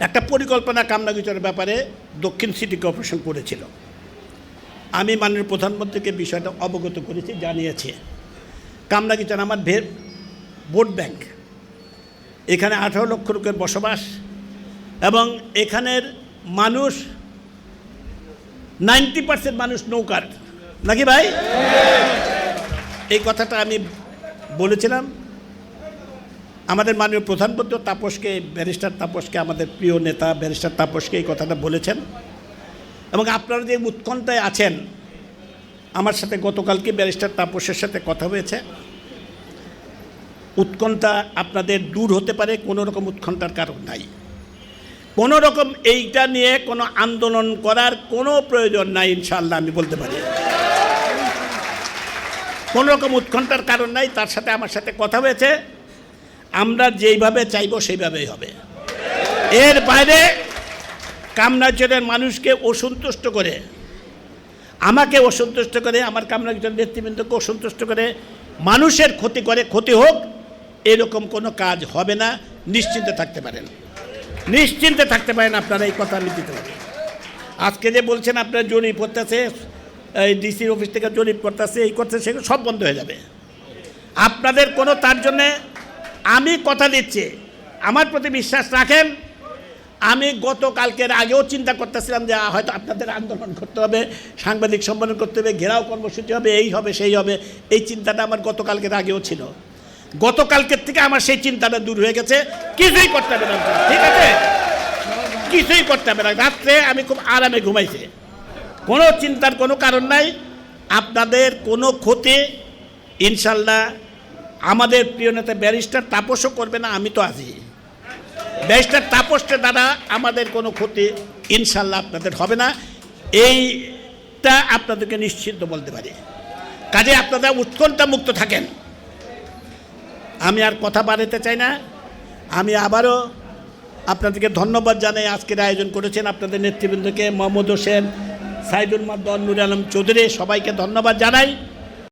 একটা পরিকল্পনা কামনাগিচরের ব্যাপারে দক্ষিণ সিটি কর্পোরেশন করেছিল। আমি মাননীয় প্রধানমন্ত্রীকে বিষয়টা অবগত করেছি, জানিয়েছি। কামনাগিচর আমার ভে ভোট ব্যাংক। এখানে আঠারো লক্ষ লোকের বসবাস এবং এখানের মানুষ নাইনটি পার্সেন্ট মানুষ নৌকার। নাকি ভাই? এই কথাটা আমি বলেছিলাম। আমাদের মাননীয় প্রধানমন্ত্রী তাপসকে, ব্যারিস্টার তাপসকে, আমাদের প্রিয় নেতা ব্যারিস্টার তাপসকে এই কথাটা বলেছেন। এবং আপনারা যে উৎকণ্ঠায় আছেন, আমার সাথে গতকালকে ব্যারিস্টার তাপসের সাথে কথা হয়েছে। উৎকণ্ঠা আপনাদের দূর হতে পারে, কোনো রকম উৎকণ্ঠার কারণ নাই। কোনো রকম এইটা নিয়ে কোনো আন্দোলন করার কোনো প্রয়োজন নাই ইনশাল্লাহ আমি বলতে পারি। কোনো রকম উৎকণ্ঠার কারণ নাই, তার সাথে আমার সাথে কথা হয়েছে। আমরা যেইভাবে চাইব সেইভাবেই হবে। এর বাইরে কামরাজ্যের মানুষকে অসন্তুষ্ট করে, আমাকে অসন্তুষ্ট করে, আমার কামরাজ্যের নেতৃবৃন্দকে অসন্তুষ্ট করে, মানুষের ক্ষতি করে, ক্ষতি হোক, এরকম কোনো কাজ হবে না, নিশ্চিন্তে থাকতে পারেন। নিশ্চিন্তে থাকতে পারেন আপনারা, এই কথা আমি দিতে আজকে যে বলছেন আপনার জরিপ করতেছে, এই ডিসির অফিস থেকে জরিপ করতেছে, এই করতেছে সেগুলো সব বন্ধ হয়ে যাবে। আপনাদের কোনো তার জন্যে আমি কথা দিচ্ছি। আমার প্রতি বিশ্বাস রাখেন। আমি গতকালকের আগেও চিন্তা করতেছিলাম যে হয়তো আপনাদের আন্দোলন করতে হবে, সাংবাদিক সম্মেলন করতে হবে, ঘেরাও কর্মসূচি হবে, এই হবে, সেই হবে। এই চিন্তাটা আমার গতকালকের আগেও ছিল। গতকালকের থেকে আমার সেই চিন্তাটা দূর হয়ে গেছে। কিছুই করতে হবে না। ঠিক আছে? কিছুই করতে হবে না। রাত্রে আমি খুব আরামে ঘুমাইছি। কোনো চিন্তার কোনো কারণ নাই। আপনাদের কোনো ক্ষতি, ইনশাল্লাহ আমাদের প্রিয় নেতা ব্যারিস্টার তাপসও করবে না, আমি তো আছি ব্যারিস্টার তাপসটা দ্বারা আমাদের কোনো ক্ষতি ইনশাল্লাহ আপনাদের হবে না। এইটা আপনাদেরকে নিশ্চিন্ত বলতে পারি। কাজে আপনারা উৎকণ্ঠা মুক্ত থাকেন। আমি আর কথা বাড়াতে চাই না। আমি আবারও আপনাদেরকে ধন্যবাদ জানাই আজকের আয়োজন করেছেন আপনাদের নেতৃবৃন্দকে মোহাম্মদ হোসেন, সাইদুল মাদ্দন, নুর আলম চৌধুরী, সবাইকে ধন্যবাদ জানাই।